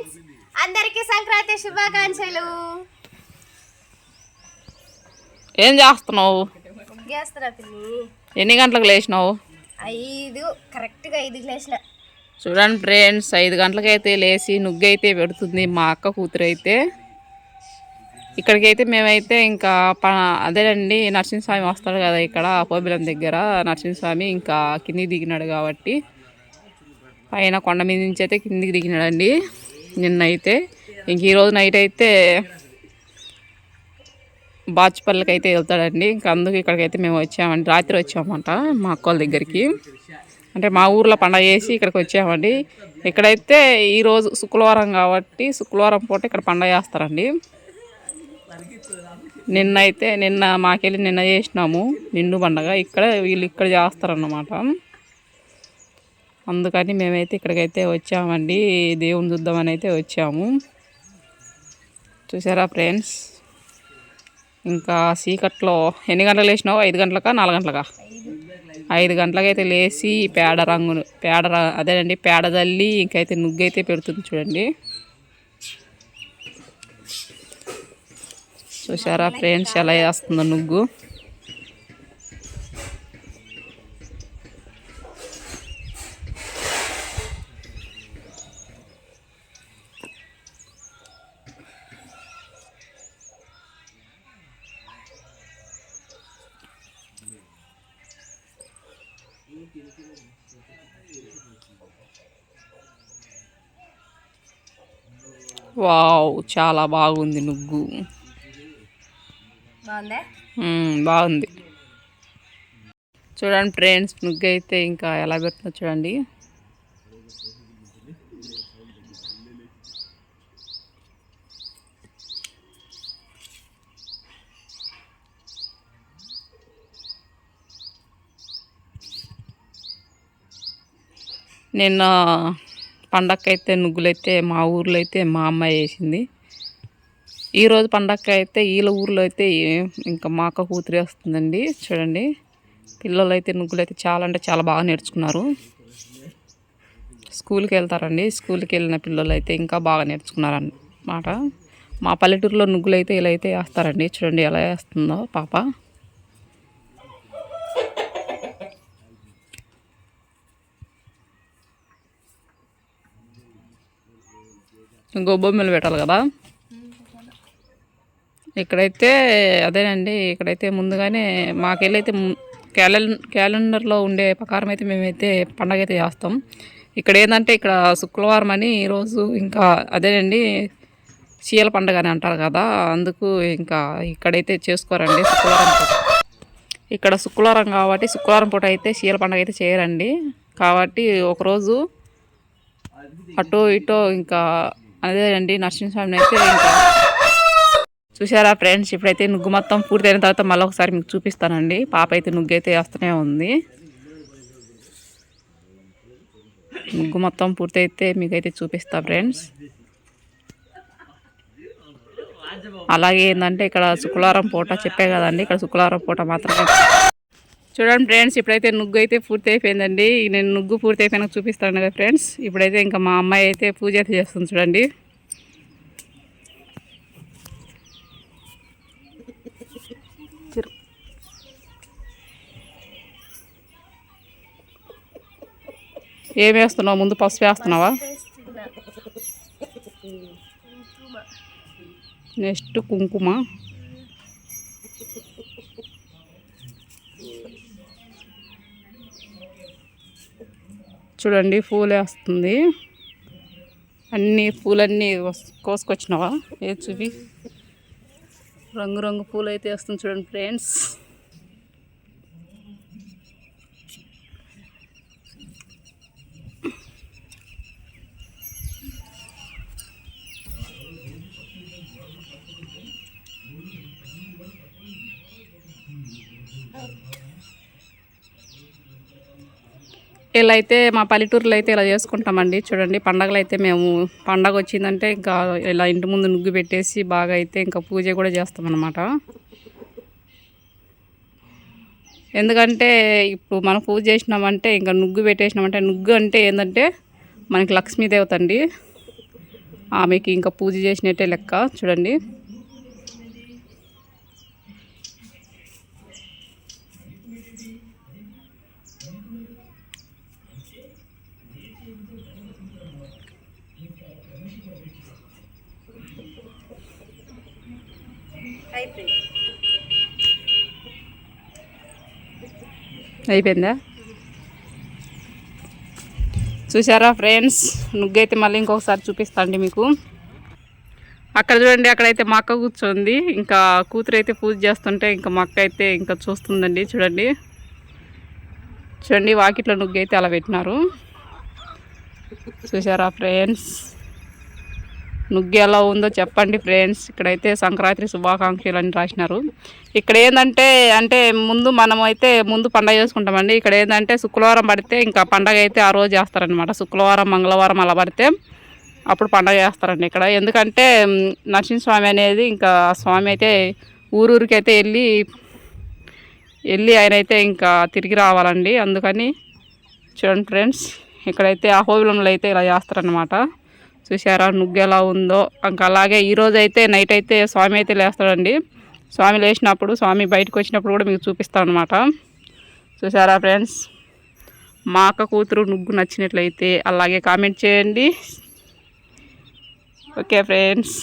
Friends అందరికీ సంక్రాంతి శుభాకాంక్షలు. ఏం చేస్తున్నావు? చేస్తున్నా పిన్ని. ఎన్ని గంటలకు లేచినావు? ఐదు కరెక్ట్గా ఐదు లేచిన. చూడండి ఫ్రెండ్స్ ఐదు గంటలకైతే లేచి నుగ్గు అయితే పెడుతుంది మా అక్క కూతురు అయితే ఇక్కడికైతే మేమైతే ఇంకా ప అదేనండి నరసింహస్వామి వస్తాడు కదా ఇక్కడ పోబిలం దగ్గర. నరసింహస్వామి ఇంకా కిందికి దిగినాడు కాబట్టి పైన కొండ మీద నుంచి అయితే కిందికి దిగినాడండి. నిన్న అయితే ఇంక ఈరోజు నైట్ అయితే బాచుపల్లికి అయితే వెళ్తాడండి. ఇంకా అందుకు ఇక్కడికైతే మేము వచ్చామండి. రాత్రి వచ్చామంట మా అక్క వాళ్ళ దగ్గరికి. అంటే మా ఊర్లో పండగ చేసి ఇక్కడికి వచ్చామండి. ఇక్కడైతే ఈరోజు శుక్రవారం కాబట్టి శుక్రవారం పూట ఇక్కడ పండగ చేస్తారండి. నిన్న అయితే నిన్న మాకెళ్ళి నిన్న చేసినాము నిండు పండగ. ఇక్కడ వీళ్ళు ఇక్కడ చేస్తారన్నమాట. అందుకని మేమైతే ఇక్కడికైతే వచ్చామండి. దేవుని చూద్దామని అయితే వచ్చాము. చూసారా ఫ్రెండ్స్? ఇంకా చీకట్లో ఎన్ని గంటలకు లేచినావు? ఐదు గంటలకా నాలుగు గంటలకా? ఐదు గంటలకైతే లేచి పేడ రంగును పేడ అదేనండి పేడ తల్లి ఇంకైతే నుగ్గు అయితే పెడుతుంది చూడండి. చూసారా ఫ్రెండ్స్? ఎలా వేస్తుందో నుగ్గు. వావ్ చాలా బాగుంది నుగ్గు. బాగుందా? చూడండి ఫ్రెండ్స్ నుగ్గు అయితే ఇంకా ఎలా పెడుతుందో చూడండి. నిన్న పండక్కైతే నుగ్గులైతే మా ఊర్లో అయితే మా అమ్మాయి వేసింది ఈరోజు పండగ అయితే వీళ్ళ ఊర్లో అయితే ఇంకా మా అక్క కూతురి వస్తుందండి చూడండి. పిల్లలు అయితే నుగ్గులు అయితే చాలా అంటే చాలా బాగా నేర్చుకున్నారు. స్కూల్కి వెళ్తారండి స్కూల్కి వెళ్ళిన పిల్లలు అయితే ఇంకా బాగా నేర్చుకున్నారన్నమాట. మా పల్లెటూరులో నుగ్గులు అయితే ఇలా అయితే వేస్తారండి చూడండి ఎలా వేస్తుందో పాప. గొబ్బొమ్మలు పెట్టాలి కదా? ఇక్కడైతే అదేనండి ఇక్కడైతే ముందుగానే మాకెళ్ళైతే క్యాలెం క్యాలెండర్లో ఉండే ప్రకారం అయితే మేమైతే పండగ అయితే చేస్తాం. ఇక్కడ ఏంటంటే ఇక్కడ శుక్రవారం అని ఈరోజు ఇంకా అదేనండి చీల పండగ అని అంటారు కదా అందుకు ఇంకా ఇక్కడైతే చేసుకోరండి శుక్రవారం పూట. ఇక్కడ శుక్రవారం కాబట్టి శుక్రవారం పూట అయితే చీల పండగ అయితే చేయరండి. కాబట్టి ఒకరోజు అటో ఇటో ఇంకా అదేనండి నరసింహస్వామిని అయితే చూసారా ఫ్రెండ్స్ ఇప్పుడైతే నుగ్గు మొత్తం పూర్తయిన తర్వాత మళ్ళీ ఒకసారి మీకు చూపిస్తానండి. పాప అయితే నుగ్గు అయితే వస్తూనే ఉంది. ముగ్గు మొత్తం పూర్తయితే మీకైతే చూపిస్తా ఫ్రెండ్స్. అలాగే ఏంటంటే ఇక్కడ శుక్రవారం పూట చెప్పే కదండి ఇక్కడ శుక్రవారం పూట మాత్రమే చూడండి ఫ్రెండ్స్ ఇప్పుడైతే నుగ్గు అయితే పూర్తి అయిపోయిందండి నేను నుగ్గు పూర్తి అయిపోయినాక చూపిస్తాను కదా ఫ్రెండ్స్. ఇప్పుడైతే ఇంకా మా అమ్మాయి అయితే పూజ అయితే చేస్తుంది చూడండి. ఏం వేస్తున్నావు? ముందు పసుపు వేస్తున్నావా? నెక్స్ట్ కుంకుమ. చూడండి పూలే వస్తుంది. అన్ని పూలన్నీ కోసుకొచ్చినావా? ఏ చూపి? రంగురంగు పూలు అయితే వస్తుంది చూడండి ఫ్రెండ్స్. ఇలా అయితే మా పల్లెటూరులో అయితే ఇలా చేసుకుంటామండి. చూడండి పండగలు అయితే మేము పండగ వచ్చిందంటే ఇంకా ఇలా ఇంటి ముందు నుగ్గు పెట్టేసి బాగా అయితే ఇంకా పూజ కూడా చేస్తామన్నమాట. ఎందుకంటే ఇప్పుడు మనం పూజ చేసినామంటే ఇంకా నుగ్గు పెట్టేసినామంటే నుగ్గు అంటే ఏంటంటే మనకి లక్ష్మీదేవత అండి. ఆమెకి ఇంకా పూజ చేసినట్టే లెక్క చూడండి. అయిపోయిందా? చూసారా ఫ్రెండ్స్? నుగ్గైతే మళ్ళీ ఇంకొకసారి చూపిస్తాండి మీకు. అక్కడ చూడండి అక్కడైతే మా అక్క కూర్చోంది. ఇంకా కూతురు అయితే పూజ చేస్తుంటే ఇంకా మా అక్క అయితే ఇంకా చూస్తుందండి చూడండి. చూడండి వాకిట్లో నుగ్గు అయితే అలా పెట్టినారు. చూసారా ఫ్రెండ్స్? నుగ్గి ఎలా ఉందో చెప్పండి ఫ్రెండ్స్. ఇక్కడైతే సంక్రాంతి శుభాకాంక్షలు అని రాసినారు. ఇక్కడ ఏంటంటే అంటే ముందు మనం అయితే ముందు పండగ చేసుకుంటామండి. ఇక్కడ ఏంటంటే శుక్రవారం పడితే ఇంకా పండగ అయితే ఆ రోజు చేస్తారనమాట శుక్రవారం మంగళవారం అలా పడితే అప్పుడు పండగ చేస్తారండి ఇక్కడ. ఎందుకంటే నరసింహస్వామి అనేది ఇంకా ఆ స్వామి అయితే ఊరూరికి అయితే వెళ్ళి వెళ్ళి ఆయన అయితే ఇంకా తిరిగి రావాలండి. అందుకని చూడండి ఫ్రెండ్స్ ఇక్కడైతే అహోబిలంలో అయితే ఇలా చేస్తారనమాట చూసారా నుగ్గు ఎలా ఉందో. ఇంకా అలాగే ఈరోజు అయితే నైట్ అయితే స్వామి అయితే లేస్తాడండి. స్వామి లేచినప్పుడు స్వామి బయటకు వచ్చినప్పుడు కూడా మీకు చూపిస్తాను అనమాట చూసారా ఫ్రెండ్స్ మా అక్క కూతురు నుగ్గు నచ్చినట్లయితే అలాగే కామెంట్ చేయండి. Okay friends